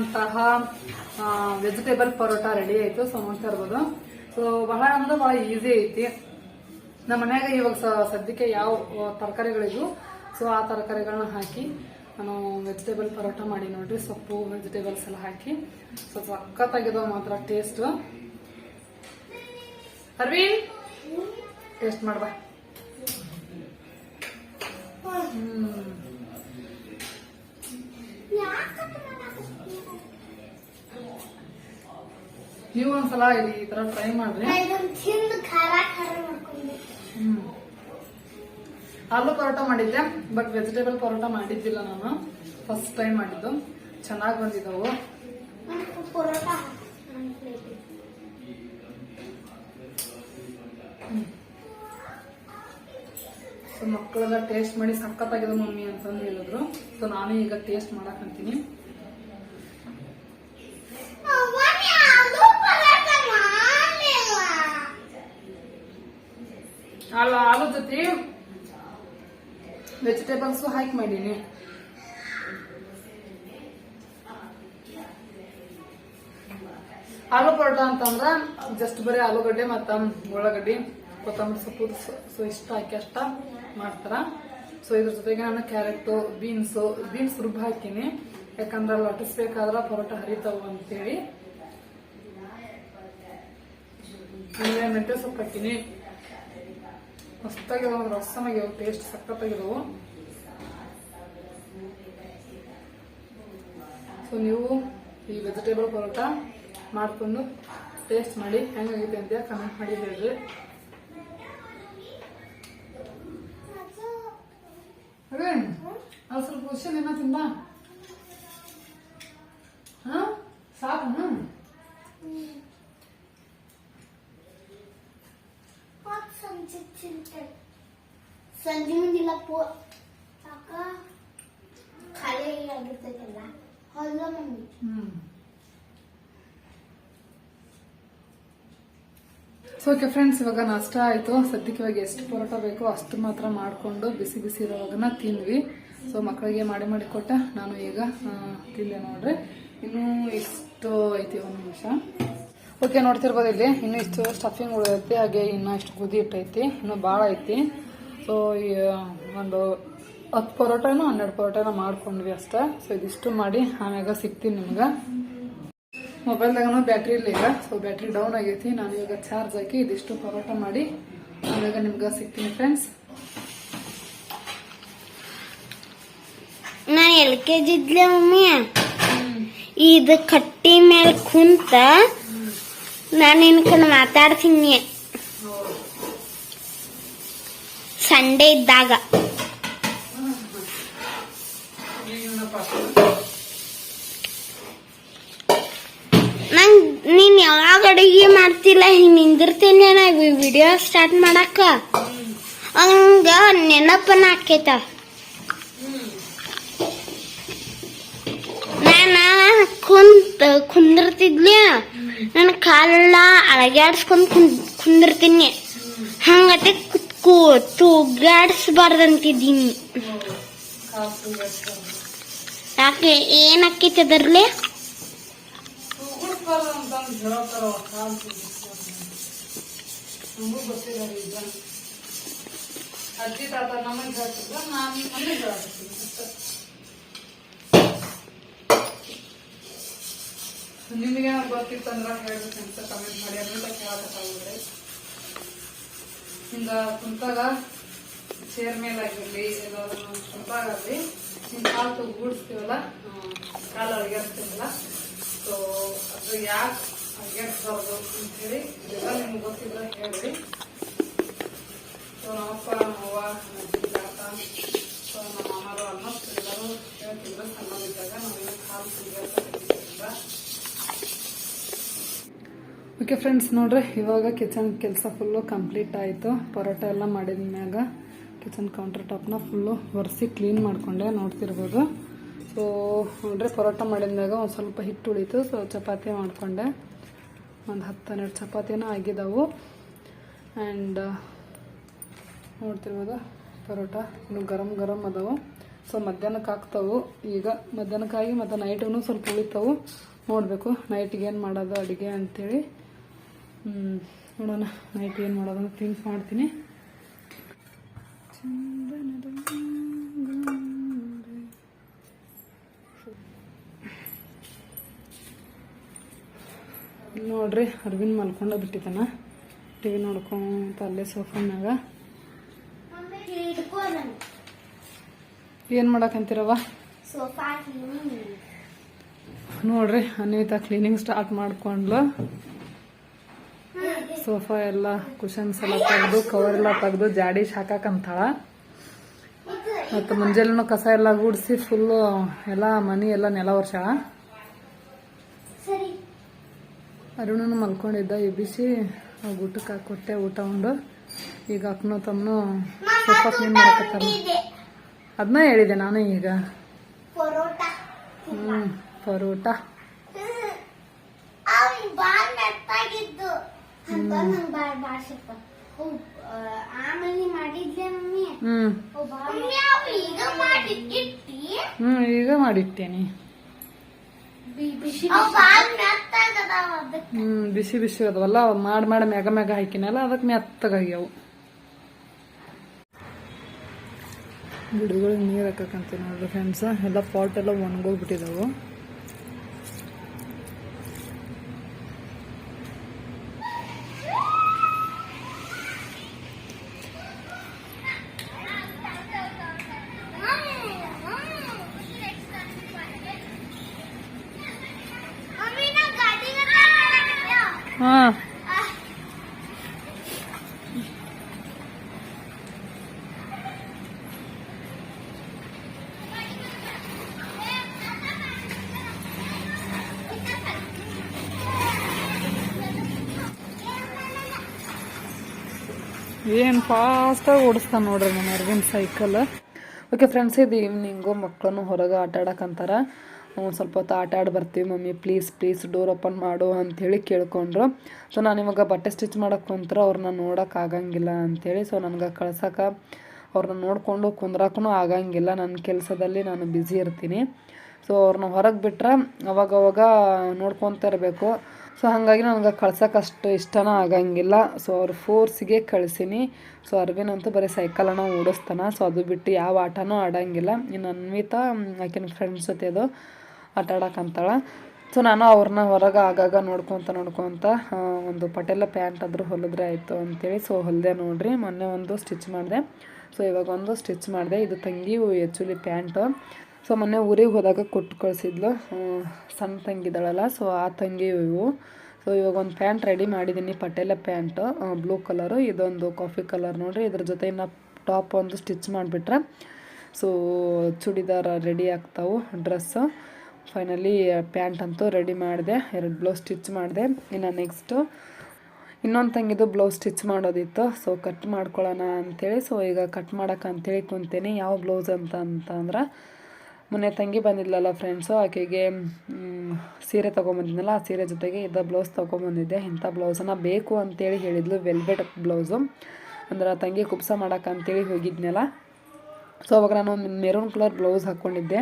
ಆಗಿರುವಂತಹ ವೆಜಿಟೇಬಲ್ ಪರೋಟ ರೆಡಿ ಆಯ್ತು ಸೊ ನೋಡ್ತಾ ಇರ್ಬೋದು. ಸೊ ಬಹಳ ಅಂದ್ರೆ ಬಹಳ ಈಸಿ ಐತಿ. ನಮ್ಮ ಮನ್ಯಾಗ ಇವಾಗ ಸದ್ಯಕ್ಕೆ ಯಾವ ತರಕಾರಿಗಳಿದ್ವು ಸೊ ಆ ತರಕಾರಿಗಳನ್ನ ಹಾಕಿ, ನಾನು ವೆಜಿಟೇಬಲ್ ಪರೋಟ ಮಾಡಿ ನೋಡ್ರಿ, ಸೊಪ್ಪು ವೆಜಿಟೇಬಲ್ಸ್ ಎಲ್ಲ ಹಾಕಿ ಸೊ ಸಖತ್ತಾಗಿದಾವ ಮಾತ್ರ ಟೇಸ್ಟ್ ಅರವಿಂದ್ ಟೇಸ್ಟ್ ಮಾಡ್ದ ಹ್ಮ್. ನೀವು ಒಂದ್ಸಲ ಇಲ್ಲಿ ಈ ತರ ಟ್ರೈ ಮಾಡ್ರಿ. ಹ್ಮ್. ಆಲೂ ಪರೋಟ ಮಾಡಿದ್ದೆ ಬಟ್ ವೆಜಿಟೇಬಲ್ ಪರೋಟ ಮಾಡಿದ್ದಿಲ್ಲ ನಾನು. ಫಸ್ಟ್ ಟೈಮ್ ಮಾಡಿದ್ದು. ಚೆನ್ನಾಗಿ ಬಂದಿದ್ದವು. ಸೊ ಮಕ್ಕಳೆಲ್ಲ ಟೇಸ್ಟ್ ಮಾಡಿ ಸಖತ್ತಾಗಿದೆ ಮಮ್ಮಿ ಅಂತಂದು ಹೇಳಿದ್ರು. ಸೊ ನಾನು ಈಗ ಟೇಸ್ಟ್ ಮಾಡಕ್ ಅಂತೀನಿ ಅಲ್ಲ ಆಲೂ ಜೊತೆ ವೆಜಿಟೇಬಲ್ಸ್ ಹಾಕಿ ಮಾಡೀನಿ ಆಲೂ ಪರೋಟ ಅಂತಂದ್ರ ಜಸ್ಟ್ ಬರೀ ಆಲೂಗಡ್ಡೆ ಮತ್ತ ಉಳ್ಳಾಗಡ್ಡಿ, ಕೊತ್ತಂಬರಿ ಸೊಪ್ಪು ಸೊ ಇಷ್ಟ ಹಾಕಿ ಅಷ್ಟ ಮಾಡ್ತಾರ. ಸೊ ಇದ್ರ ಜೊತೆಗೆ ನಾನು ಕ್ಯಾರೆಟ್ ಬೀನ್ಸ್ ಬೀನ್ಸ್ ರುಬ್ಬ ಹಾಕಿನಿ. ಯಾಕಂದ್ರೆ ಲಟ್ಟಿಸ್ಬೇಕಾದ್ರ ಪರೋಟ ಹರಿತಾವು ಅಂತೇಳಿ. ಆಮೇಲೆ ಮೆಂತ್ಯ ಸೊಪ್ಪು ಹಾಕಿನಿ. ಮಸ್ತಾಗಿರೋ ರಸಮಾಗಿರೋ ಟೇಸ್ಟ್ ಸಖತ್ತಾಗಿದಾವು. ಸೊ ನೀವು ಈ ವೆಜಿಟೇಬಲ್ ಪರೋಟ ಮಾಡ್ಕೊಂಡು ಟೇಸ್ಟ್ ಮಾಡಿ ಹೆಂಗಾಗಿದೆ ಅಂತ ಕಮೆಂಟ್ ಮಾಡಿ ಹೇಳ್ರಿ. ಅದೇ ಅದು ಸ್ವಲ್ಪ ಕ್ವಶನ್ ಏನೋ ತಿಂದ? ಹಾ? ಸಾಕು
ಸಂಜೆ ಮುಂದಿಲ್ಲ, ಪೋ ಸಾಕ ಖಾಲಿ ಆಗಿರ್ತೈತಲ್ಲ.
ಹ್ಮ್ ಸೊ ಓಕೆ ಫ್ರೆಂಡ್ಸ್ ಇವಾಗ ನಷ್ಟ ಆಯ್ತು. ಸದ್ಯಕ್ಕೆ ಇವಾಗ ಎಷ್ಟು ಪರೋಟ ಬೇಕೋ ಅಷ್ಟು ಮಾತ್ರ ಮಾಡಿಕೊಂಡು ಬಿಸಿ ಬಿಸಿ ಇರೋವಾಗನ ತಿಂದ್ವಿ. ಸೊ ಮಕ್ಕಳಿಗೆ ಮಾಡಿ ಮಾಡಿ ಕೊಟ್ಟೆ. ನಾನು ಈಗ ತಿಂದೆ ನೋಡ್ರಿ. ಇನ್ನೂ ಇಷ್ಟು ಐತಿ ಒಂದು ನಿಮಿಷ. ಓಕೆ ನೋಡ್ತಿರ್ಬೋದು ಇಲ್ಲಿ. ಇನ್ನೂ ಇಷ್ಟು ಸ್ಟಫಿಂಗ್ ಉಳಿದೈತಿ. ಹಾಗೆ ಇನ್ನೂ ಇಷ್ಟು ಕುದಿ ಇಟ್ಟೈತಿ. ಇನ್ನೂ ಭಾಳ ಐತಿ. ಸೊ ಒಂದು ಹತ್ತು ಪರೋಟನೋ ಹನ್ನೆರಡು ಪರೋಟಾನ ಮಾಡ್ಕೊಂಡ್ವಿ ಅಷ್ಟೇ. ಸೊ ಇದಿಷ್ಟು ಮಾಡಿ ಆಮ್ಯಾಗ ಸಿಗ್ತೀನಿ ನಿಮ್ಗೆ. ಮೊಬೈಲ್ದಾಗನು ಬ್ಯಾಟ್ರಿ ಇಲ್ಲ ಈಗ. ಸೊ ಬ್ಯಾಟ್ರಿ ಡೌನ್ ಆಗೈತಿ. ನಾನು ಇವಾಗ ಚಾರ್ಜ್ ಹಾಕಿ ಇದಿಷ್ಟು ಪರೋಟ ಮಾಡಿ ಆಮ್ಯಾಗ ನಿಮ್ಗೆ ಸಿಗ್ತೀನಿ ಫ್ರೆಂಡ್ಸ್
ನಾ ಎಲ್ ಕೆ ಜಿ ಇದ್ಲೆ ಮಮ್ಮಿ ಇದು ಕಟ್ಟಿ ಮೇಲೆ ಕುಂತ ನಾನು ಇನ್ಕೊಂಡು ಮಾತಾಡ್ತೀನಿ. ಸಂಡೇ ಇದ್ದಾಗ. ನಂಗ್ ನೀನ್ ಯಾವಾಗ ಅಡುಗೆ ಮಾಡ್ತಿಲ್ಲ, ಹಿಂಗ್ ನಿಂದಿರ್ತೇನೆ ವಿಡಿಯೋ ಸ್ಟಾರ್ಟ್ ಮಾಡಕ್ಕ. ಹಂಗ ನೆನಪನ ಹಾಕೈತ ನಾನ ಕುಂತ ಕುಂದಿರ್ತಿದ್ಲಿ ನನ್ನ ಕಾಲೆಲ್ಲ ಅಳಗ್ಯಾಡ್ಸ್ಕೊಂಡ್ ಕುಂದ್- ಕುಂದಿರ್ತೀನಿ. ಹಂಗತೆ ತೂಗಾಡ್ಸ್ಬಾರ್ದಂತಿದ್ದೀನಿ. ಯಾಕೆ ಏನ್ ಆಕೈತಿ ಅದರ್ಲಿ
ಅಜ್ಜಿ ತಾತ ನಮಗೆ ಹೇಳ್ತಿದ್ರ ನಾನು ನಮಗೆ ಹೇಳ್ತೀನಿ ನಿಮಗೆ ಗೊತ್ತಿತ್ತಂದ್ರ ಹೇಳ್ಬೇಕಂತ ಕಮೆಂಟ್ ಮಾಡಿ ಅಂತ ಕೇಳಕ್ಕಾಗ್ರೆ ಹಿಂಗ ಕುಂತಾಗ ಚೇರ್ ಮೇಲಾಗಿರ್ಲಿ ಎಲ್ಲಾದ್ರೂ ಕುಂತಾಗಲಿ ಹಿಂಗ ಕಾಲು ಗೂಡಿಸ್ತೀವಲ್ಲ? ಕಾಲು ಅಡ್ಗಾಡ್ತೀವಲ್ಲ ಸೊ ಅದು ಯಾಕೆ
ಅಗ್ಯಾಡ್ಸ್ಬಾರ್ದು ಅಂತೇಳಿ ಇದೆಲ್ಲ ನಿಮ್ಗೆ ಗೊತ್ತಿದ್ರೆ ಹೇಳ್ರಿ. ಸೊ ನಮ್ಮಪ್ಪ ನಮ್ಮವ್ವ ನಮ್ಮ ಅಪ್ಪ ತಾತ ಸೊ ನಮ್ಮ ಮಾಮರು ಆಲ್ಮೋಸ್ಟ್ ಎಲ್ಲರೂ ಹೇಳ್ತಿದ್ರು ಸಣ್ಣದಿದ್ದಾಗ ನಮಗೆ ಕಾಲು ಕುಡಿಯೋದ್ರಿಂದ ಓಕೆ ಫ್ರೆಂಡ್ಸ್ ನೋಡ್ರಿ ಇವಾಗ ಕಿಚನ್ ಕೆಲಸ ಫುಲ್ಲು ಕಂಪ್ಲೀಟ್ ಆಯಿತು. ಪರೋಟ ಎಲ್ಲ ಮಾಡಿದ ಮ್ಯಾಗ ಕಿಚನ್ ಕೌಂಟರ್ ಟಾಪ್ನ ಫುಲ್ಲು ಒರೆಸಿ ಕ್ಲೀನ್ ಮಾಡಿಕೊಂಡೆ ನೋಡ್ತಿರ್ಬೋದು. ಸೊ ಅಂದರೆ ಪರೋಟ ಮಾಡಿದಾಗ ಒಂದು ಸ್ವಲ್ಪ ಹಿಟ್ಟು ಉಳಿತು ಸೊ ಚಪಾತಿ ಮಾಡಿಕೊಂಡೆ. ಒಂದು ಹತ್ತು ಹನ್ನೆರಡು ಚಪಾತಿನೂ ಆಗಿದ್ದಾವು ಆ್ಯಂಡ್ ನೋಡ್ತಿರ್ಬೋದು, ಪರೋಟ ಇನ್ನು ಗರಂ ಗರಂ ಅದಾವು. ಸೊ ಮಧ್ಯಾಹ್ನಕ್ಕೆ ಹಾಕ್ತಾವು ಈಗ ಮಧ್ಯಾಹ್ನಕ್ಕಾಗಿ ಮತ್ತು ನೈಟೂ ಸ್ವಲ್ಪ ಉಳಿತಾವು. ನೋಡಬೇಕು, ನೈಟಿಗೆ ಏನು ಮಾಡೋದು ಅಡುಗೆ ಅಂಥೇಳಿ ನೋಡೋಣ, ನೈಟ್ ಏನು ಮಾಡೋದು ಅಂತ ಥಿಂಕ್ ಮಾಡ್ತೀನಿ. ನೋಡ್ರಿ ಅರವಿಂದ್ ಮಲ್ಕೊಂಡ ಬಿಟ್ಟಿದ್ದಾನ. ಟಿವಿ ನೋಡ್ಕೊಂತ ಅಲ್ಲೇ
ಅದನ್ನ
ಏನು ಮಾಡಕ್ಕಂತೀರವ ನೋಡ್ರಿ ಅನಿತಾ ಕ್ಲೀನಿಂಗ್ ಸ್ಟಾರ್ಟ್ ಮಾಡ್ಕೊಂಡ್ಲು. ಸೋಫಾ ಎಲ್ಲ ಕುಷನ್ಸ್ ಎಲ್ಲ ತೆಗೆದು ಕವರ್ ಎಲ್ಲ ತೆಗೆದು, ಜಾಡಿ ಹಾಕಾಕಂತಾಳ ಮತ್ತು ಮುಂಜಾನೆ ಕಸ ಎಲ್ಲ ಗುಡಿಸಿ ಫುಲ್ಲು ಎಲ್ಲ ಮನಿ ಎಲ್ಲ ನೆಲ
ವರ್ಷ
ಅರುಣನು ಮಲ್ಕೊಂಡಿದ್ದ, ಎಬ್ಬಿಸಿ ಊಟಕ್ಕೆ ಕೊಟ್ಟೆ ಊಟ ಉಂಡು. ಈಗ ಅಕ್ಕನೂ ತಮ್ಮನು ಸೋಫಾ ಕ್ಲೀನ್ ಮಾಡಕತ್ತಾರ. ಅದನ್ನ ಹೇಳಿದೆ ನಾನು ಈಗ. ಹ್ಞೂ ಪರೋಟ.
ಅಂತ ನಂಗ್ ಬಾಳ್ ಬಾಳ್ ಸಿಕ್ತ. ಆಮೇಲೆ ಮಾಡಿದ್ಲೆ ಮಮ್ಮಿ. ಮಮ್ಮಿ ಅವ್ ಈಗ ಮಾಡಿಟ್ಟಿಟ್ಟಿ.
ಹ್ಞೂ ಈಗ ಮಾಡಿಟ್ಟೇನಿ.
ಬಿಸಿ ಬಾಳ್ ಮೆತ್ತಾಗದಾವ ಅದಕ್ಕೆ.
ಹ್ಮ್ ಬಿಸಿ ಬಿಸಿ ಅದವಲ್ಲ ಮಾಡ್ ಮಾಡಿ ಮ್ಯಾಗ ಮ್ಯಾಗ ಹಾಕಿನಲ್ಲ ಅದಕ್ಕೆ ಮೆತ್ತಗಾಗ್ಯಾವು. ಗಿಡಗಳಿಗೆ ನೀರು ಹಾಕಕ್ಕಂತ ನೋಡ್ರಿ ಫ್ರೆಂಡ್ಸ್ ಎಲ್ಲ ಪಾಟ್ ಎಲ್ಲ ಒಣಗೋಗ್ಬಿಟ್ಟಿದಾವು. ಫಾಸ್ಟಾಗಿ ಓಡಿಸ್ತಾನೆ ನೋಡ್ರಿ ನಮ್ಮ ಅರ್ವಿನ್ ಸೈಕಲ್ ಓಕೆ ಫ್ರೆಂಡ್ಸ್ ಇದು ಈವ್ನಿಂಗು ಮಕ್ಕಳನ್ನು ಹೊರಗೆ ಆಟ ಆಡಕ್ಕಂತಾರ ಒಂದು ಸ್ವಲ್ಪ ಹೊತ್ತು ಆಟ ಆಡಿ ಬರ್ತೀವಿ. Mummy please please door open ಮಾಡು ಅಂಥೇಳಿ ಕೇಳ್ಕೊಂಡ್ರು. ಸೊ ನಾನು ಇವಾಗ ಬಟ್ಟೆ ಸ್ಟಿಚ್ ಮಾಡೋಕೆ ಕುಂತ್ರೆ. ಅವ್ರನ್ನ ನೋಡೋಕೆ ಆಗಂಗಿಲ್ಲ ಅಂಥೇಳಿ ಸೊ ನನಗೆ ಕಳ್ಸೋಕೆ ಅವ್ರನ್ನ ನೋಡಿಕೊಂಡು ಕುಂದ್ರಕ್ಕೂ ಆಗಂಗಿಲ್ಲ. ನನ್ನ ಕೆಲಸದಲ್ಲಿ ನಾನು ಬ್ಯುಸಿ ಇರ್ತೀನಿ. ಸೊ ಅವ್ರನ್ನ ಹೊರಗೆ ಬಿಟ್ಟರೆ ಅವಾಗವಾಗ ಅವಾಗ ನೋಡ್ಕೊತ ಇರಬೇಕು. ಸೊ ಹಾಗಾಗಿ ನನಗೆ ಕಳ್ಸೋಕೆ ಅಷ್ಟು ಇಷ್ಟನೂ ಆಗಂಗಿಲ್ಲ. ಸೊ ಅವ್ರ ಫೋರ್ಸಿಗೆ ಕಳಿಸೀನಿ. ಸೊ ಅರ್ವಿನ್ ಅಂತೂ ಬರೀ ಸೈಕಲನ್ನು ಓಡಿಸ್ತಾನೆ. ಸೊ ಅದು ಬಿಟ್ಟು ಯಾವ ಆಟನೂ ಆಡಂಗಿಲ್ಲ. ಇನ್ನು ಅನ್ವಿತ ಆಕಿನ ಫ್ರೆಂಡ್ಸ್ ಜೊತೆ ಅದು ಆಟ ಆಡೋಕ್ಕಂತಾಳೆ ಸೊ ನಾನು ಅವ್ರನ್ನ ಹೊರಗೆ ಆಗಾಗ ನೋಡ್ಕೊತ ನೋಡ್ಕೊತ ಒಂದು ಪಟೇಲ ಪ್ಯಾಂಟ್ ಆದರೂ ಹೊಲಿದ್ರೆ ಆಯಿತು ಅಂತೇಳಿ ಸೊ ಹೊಲಿದೆ ನೋಡಿರಿ. ಮೊನ್ನೆ ಒಂದು ಸ್ಟಿಚ್ ಮಾಡಿದೆ. ಸೊ ಇವಾಗ ಒಂದು ಸ್ಟಿಚ್ ಮಾಡಿದೆ. ಇದು ತಂಗಿ ಆ್ಯಕ್ಚುಲಿ ಪ್ಯಾಂಟು. ಸೊ ಮೊನ್ನೆ ಊರಿಗೆ ಹೋದಾಗ ಕೊಟ್ಟು ಕಳಿಸಿದ್ಲು. ಸಣ್ಣ ತಂಗಿದ್ದಾಳಲ್ಲ ಸೊ ಆ ತಂಗಿ ಇವು. ಸೊ ಇವಾಗ ಒಂದು ಪ್ಯಾಂಟ್ ರೆಡಿ ಮಾಡಿದ್ದೀನಿ ಪಟೇಲ ಪ್ಯಾಂಟು. ಬ್ಲೂ ಕಲರು ಇದೊಂದು ಕಾಫಿ ಕಲರ್ ನೋಡಿರಿ. ಇದ್ರ ಜೊತೆ ಇನ್ನು ಟಾಪ್ ಒಂದು ಸ್ಟಿಚ್ ಮಾಡಿಬಿಟ್ರೆ, ಸೊ ಚೂಡಿದಾರ ರೆಡಿ ಆಗ್ತಾವು ಡ್ರೆಸ್ಸು ಫೈನಲಿ ಪ್ಯಾಂಟ್ ಅಂತೂ ರೆಡಿ ಮಾಡಿದೆ. ಎರಡು ಬ್ಲೌಸ್ ಸ್ಟಿಚ್ ಮಾಡಿದೆ. ಇನ್ನು ನೆಕ್ಸ್ಟು ಇನ್ನೊಂದು ತಂಗಿದು ಬ್ಲೌಸ್ ಸ್ಟಿಚ್ ಮಾಡೋದಿತ್ತು. ಸೊ ಕಟ್ ಮಾಡ್ಕೊಳ್ಳೋಣ ಅಂಥೇಳಿ ಸೊ ಈಗ ಕಟ್ ಮಾಡೋಕೆ ಅಂಥೇಳಿ ಕುಂತೇನೆ. ಯಾವ ಬ್ಲೌಸ್ ಅಂತ ಅಂತಂದ್ರೆ ಮೊನ್ನೆ ತಂಗಿ ಬಂದಿದ್ಲಲ್ಲ ಫ್ರೆಂಡ್ಸು ಆಕೆಗೆ ಸೀರೆ ತೊಗೊಂಬಂದಿದ್ನಲ್ಲ, ಆ ಸೀರೆ ಜೊತೆಗೆ ಇದ್ದ ಬ್ಲೌಸ್ ತೊಗೊಂಬಂದಿದ್ದೆ. ಇಂಥ ಬ್ಲೌಸನ್ನು ಬೇಕು ಅಂತೇಳಿ ಹೇಳಿದ್ಲು ವೆಲ್ವೆಟ್ ಬ್ಲೌಸು ಅಂದ್ರೆ ತಂಗಿ ಕುಪ್ಸ ಮಾಡೋಕ್ಕಂತೇಳಿ ಹೋಗಿದ್ನಲ್ಲ. ಸೊ ಅವಾಗ ನಾನು ಒಂದು ಮೆರೂನ್ ಕಲರ್ ಬ್ಲೌಸ್ ಹಾಕ್ಕೊಂಡಿದ್ದೆ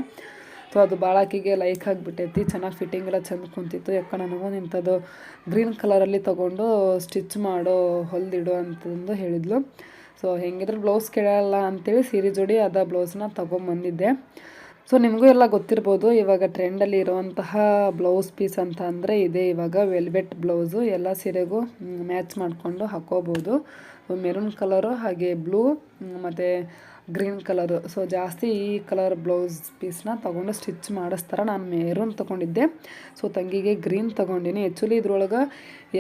ಸೊ ಅದು ಭಾಳ ಆಕಿಗೆ ಲೈಕ್ ಆಗಿಬಿಟ್ಟೈತಿ, ಚೆನ್ನಾಗಿ ಫಿಟ್ಟಿಂಗ್ ಎಲ್ಲ ಚೆಂದ ಕುಂತಿತ್ತು. ಯಾಕೆ ನನಗೂ ಇಂಥದ್ದು ಗ್ರೀನ್ ಕಲರಲ್ಲಿ ತೊಗೊಂಡು ಸ್ಟಿಚ್ ಮಾಡೋ ಹೊಲ್ದಿಡು ಅಂತಂದು ಹೇಳಿದ್ಲು. ಸೊ ಹೆಂಗಿದ್ರು ಬ್ಲೌಸ್ ಕೇಳಲ್ಲ ಅಂತೇಳಿ ಸೀರೆ ಜೋಡಿ ಅದ ಬ್ಲೌಸ್ನ ತೊಗೊಂಬಂದಿದ್ದೆ. ಸೊ ನಿಮಗೂ ಎಲ್ಲ ಗೊತ್ತಿರ್ಬೋದು, ಇವಾಗ ಟ್ರೆಂಡಲ್ಲಿ ಇರುವಂತಹ ಬ್ಲೌಸ್ ಪೀಸ್ ಅಂತ ಅಂದರೆ ಇದೆ ಇವಾಗ ವೆಲ್ವೆಟ್ ಬ್ಲೌಸು ಎಲ್ಲ ಸೀರೆಗೂ ಮ್ಯಾಚ್ ಮಾಡಿಕೊಂಡು ಹಾಕೋಬೋದು. ಮೆರೂನ್ ಕಲರು ಹಾಗೆ ಬ್ಲೂ ಮತ್ತು
ಗ್ರೀನ್ ಕಲರು ಸೊ ಜಾಸ್ತಿ ಈ ಕಲರ್ ಬ್ಲೌಸ್ ಪೀಸ್ನ ತೊಗೊಂಡು ಸ್ಟಿಚ್ ಮಾಡಿಸ್ತಾರೆ. ನಾನು ಮೆರೂನ್ ತೊಗೊಂಡಿದ್ದೆ. ಸೊ ತಂಗಿಗೆ ಗ್ರೀನ್ ತೊಗೊಂಡಿನಿ. ಆ್ಯಕ್ಚುಲಿ ಇದ್ರೊಳಗೆ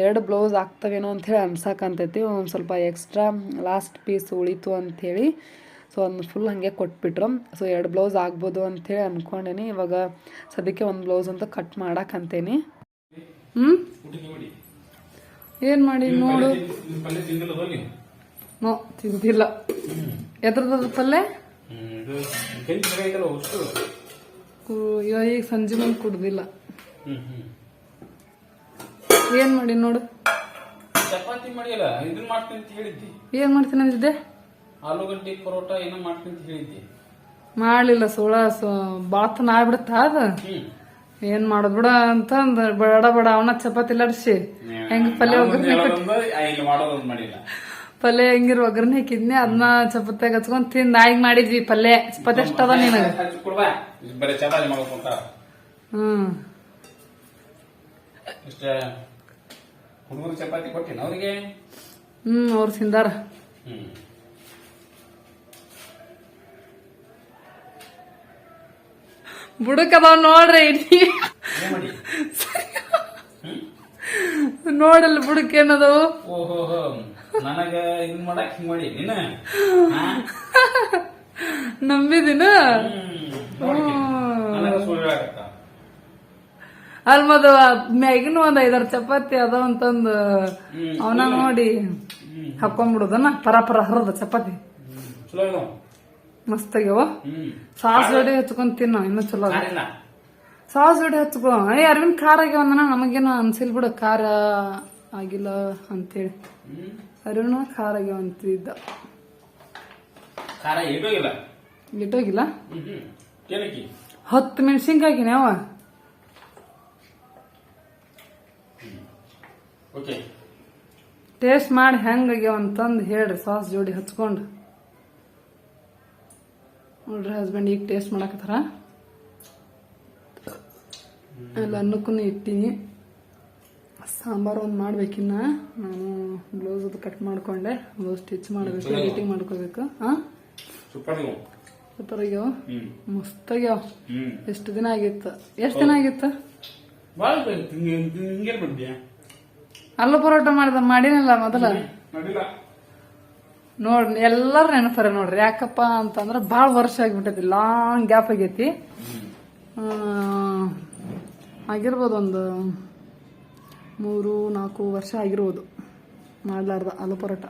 ಎರಡು ಬ್ಲೌಸ್ ಆಗ್ತವೇನೋ ಅಂಥೇಳಿ ಅನ್ಸಕ್ಕಂತೈತಿ ಒಂದು ಸ್ವಲ್ಪ ಎಕ್ಸ್ಟ್ರಾ ಲಾಸ್ಟ್ ಪೀಸ್ ಉಳಿತು ಅಂಥೇಳಿ ಸೊ ಅದನ್ನ ಫುಲ್ ಹಾಗೆ ಕೊಟ್ಬಿಟ್ರು. ಸೊ ಎರಡು ಬ್ಲೌಸ್ ಆಗ್ಬೋದು ಅಂಥೇಳಿ ಅಂದ್ಕೊಂಡೇನಿ ಇವಾಗ ಸದ್ಯಕ್ಕೆ ಒಂದು ಬ್ಲೌಸ್ ಅಂತ ಕಟ್ ಮಾಡಕ್ಕಂತೇನಿ ಹ್ಞೂ ಏನು ಮಾಡಿ ನೋಡು. ನೋ ತಿಂತಿಲ್ಲ ಎದ್ರದ್ದು ಇವಾಗ ಈಗ ಸಂಜೆ ಮುಂದೆ ಕುಡ್ದಿಲ್ಲ. ಏನ್ ಮಾಡಿ ನೋಡು.
ಚಪಾತಿ ಮಾಡಿಲ್ಲ ಇದನ್ನ ಮಾಡ್ತೀನಿ ಅಂತ ಹೇಳಿದ್ದಿ.
ಏನು ಮಾಡ್ತೀನಿ ಅಂದಿದ್ದೆ?
ಆಲೂಗಡ್ಡೆ ಪರೋಟ ಏನೋ ಮಾಡ್ತೀನಿ ಅಂತ ಮಾಡ್ಲಿಲ್ಲ
ಮಾಡಲಿಲ್ಲ ಸೋಳ ಸೊ ಬಾತನ ಆಗ್ಬಿಡುತ್ತ ಅದ? ಏನ್ ಮಾಡೋದ್ ಬಿಡ ಅಂತ ಅಂದ ಬೇಡ ಬೇಡ ಅವನ ಚಪಾತಿ ಲಡ್ಸಿ. ಹೆಂಗ್ ಪಲ್ಯ ಒಗ್ಗರಣೆ
ಹೇಳೋದೊಂದು
ಪಲ್ಯ ಹೆಂಗಿರ್ ಒಗ್ಗರಣೆ ಹಾಕಿದ್ನಿ ಅದನ್ನ ಚಪಾತಿ ಹಚ್ಕೊಂಡ್ ತಿಂದ್ ನಾಯಿಗ್ ಮಾಡಿದ್ವಿ ಪಲ್ಯ. ಚಪಾತಿ ಅಷ್ಟದ ನಿನಗ? ಹ್ಮ್.
ಹುಡುಗರು ಚಪಾತಿ ಕೊಟ್ಟಿನ ಅವ್ರಿಗೆ?
ಹ್ಮ್ ಅವ್ರು ತಿಂದಾರ.
ಹ್ಮ್.
ಬುಡಕ್ ಬಾ ನೋಡ್ರಿ ಇಲ್ಲಿ ನೋಡಲ್ ಬುಡಕ್ ಏನದವು
ಓಹೋ ನನಗ ಹಿಂಗ್ ಮಾಡಕ್ ಹಿಂಗ್ ಮಾಡಿ ನೀನ?
ನಂಬಿದಿನ? ಮ್ಯಾಗಿನ ಒಂದ್ ಐದಾರು ಚಪಾತಿ ಅದಾವ ಅಂತಂದು. ಅವನ ನೋಡಿ ಹಾಕೊಂಡ್ಬಿಡುದನ ಪರ ಪರ ಹರದ ಚಪಾತಿ.
ಚಲೋ
ಮಸ್ತ್ ಆಗ್ಯಾವ. ಸಾಸ್ ಜೋಡಿ ಹಚ್ಕೊಂಡ್ ತಿನ್ನ ಇನ್ನೂ ಚಲೋ. ಸಾಸ್ ಜೋಡಿ ಹಚ್ಕೊ ಏ ಅರವಿಂದ್ ಖಾರ ಆಗ್ಯಾವಂದನ ನಮಗೇನ ಅನ್ಸಿಲ್ ಬಿಡು ಖಾರ ಆಗಿಲ್ಲ ಅಂತೇಳಿ. ಅರವಿಂದ ಖಾರ ಆಗ್ಯಾವ ಅಂತಿದ್ದ ಇಟ್ಟೋಗಿಲ್ಲ ಹತ್ತು ಮೆಣಸಿನ್ಕಾಯಿ ಯಾವ? ಟೇಸ್ಟ್ ಮಾಡಿ ಹೆಂಗ್ ಆಗ್ಯಾವ ಅಂತಂದು ಹೇಳ್ರಿ ಸಾಸ್ ಜೋಡಿ ಹಚ್ಕೊಂಡು. ನೋಡ್ರಿ ಹಸ್ಬೆಂಡ್ ಈಗ ಟೇಸ್ಟ್ ಮಾಡಕತ್ತಾರ. ಅಲ್ಲಿ ಅನ್ನಕ್ಕೂ ಇಟ್ಟಿನಿ. ಸಾಂಬಾರು ಒಂದು ಮಾಡ್ಬೇಕಿನ್ನ. ನಾನು ಬ್ಲೌಸ್ ಅದು ಕಟ್ ಮಾಡ್ಕೊಂಡೆ. ಬ್ಲೌಸ್ ಸ್ಟಿಚ್ ಮಾಡಬೇಕು ಎಡಿಟಿಂಗ್ ಮಾಡ್ಕೋಬೇಕು. ಹಾಂ?
ಸೂಪರ್
ಆಗ್ಯಾವ?
ಹ್ಮ್.
ಮಸ್ತ್ ಆಗ್ಯಾವ. ಎಷ್ಟು ದಿನ ಆಗಿತ್ತು? ಎಷ್ಟು ದಿನ ಆಗಿತ್ತು? ಅಲ್ಲ ಪರೋಟ ಮಾಡಿದ ಮಾಡಿನಲ್ಲ ಮೊದಲ? ನೋಡ್, ಎಲ್ಲಾರು ನೆನಪರ ನೋಡ್ರಿ. ಯಾಕಪ್ಪ ಅಂತಂದ್ರೆ ಭಾಳ ವರ್ಷ ಆಗಿಬಿಟ್ಟೈತಿ ಲಾಂಗ್ ಗ್ಯಾಪ್ ಆಗೈತಿ. ಆಗಿರ್ಬೋದು ಒಂದು ಮೂರು, ನಾಲ್ಕು ವರ್ಷ ಆಗಿರ್ಬೋದು. ಮಾಡ್ಲಾರ್ದ ಆಲೂ ಪರೋಟ.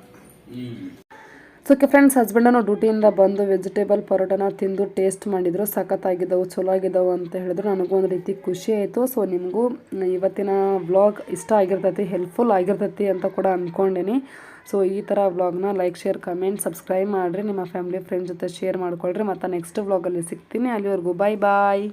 ಸೊಕೆ ಫ್ರೆಂಡ್ಸ್ ಹಸ್ಬೆಂಡನು ಡ್ಯೂಟಿಯಿಂದ ಬಂದು ವೆಜಿಟೇಬಲ್ ಪರೋಟನ ತಿಂದು ಟೇಸ್ಟ್ ಮಾಡಿದ್ರು, ಸಖತ್ತಾಗಿದ್ದವು ಚಲೋ ಆಗಿದ್ದವು ಅಂತ ಹೇಳಿದ್ರು. ನನಗೂ ಒಂದು ರೀತಿ ಖುಷಿ ಆಯಿತು. ಸೊ ನಿಮಗೂ ಇವತ್ತಿನ ವ್ಲಾಗ್ ಇಷ್ಟ ಆಗಿರ್ತೈತಿ ಹೆಲ್ಪ್ಫುಲ್ ಆಗಿರ್ತೈತಿ ಅಂತ ಕೂಡ ಅಂದ್ಕೊಂಡೀನಿ ಸೊ, ಈ ಥರ ವ್ಲಾಗ್ನ ಲೈಕ್ ಶೇರ್ ಕಮೆಂಟ್ ಸಬ್ಸ್ಕ್ರೈಬ್ ಮಾಡಿರಿ. ನಿಮ್ಮ ಫ್ಯಾಮಿಲಿ ಫ್ರೆಂಡ್ ಜೊತೆ ಶೇರ್ ಮಾಡ್ಕೊಳ್ರಿ. ಮತ್ತು ನೆಕ್ಸ್ಟ್ ವ್ಲಾಗಲ್ಲಿ ಸಿಗ್ತೀನಿ. ಅಲ್ಲಿವರೆಗೂ ಬಾಯ್ ಬಾಯ್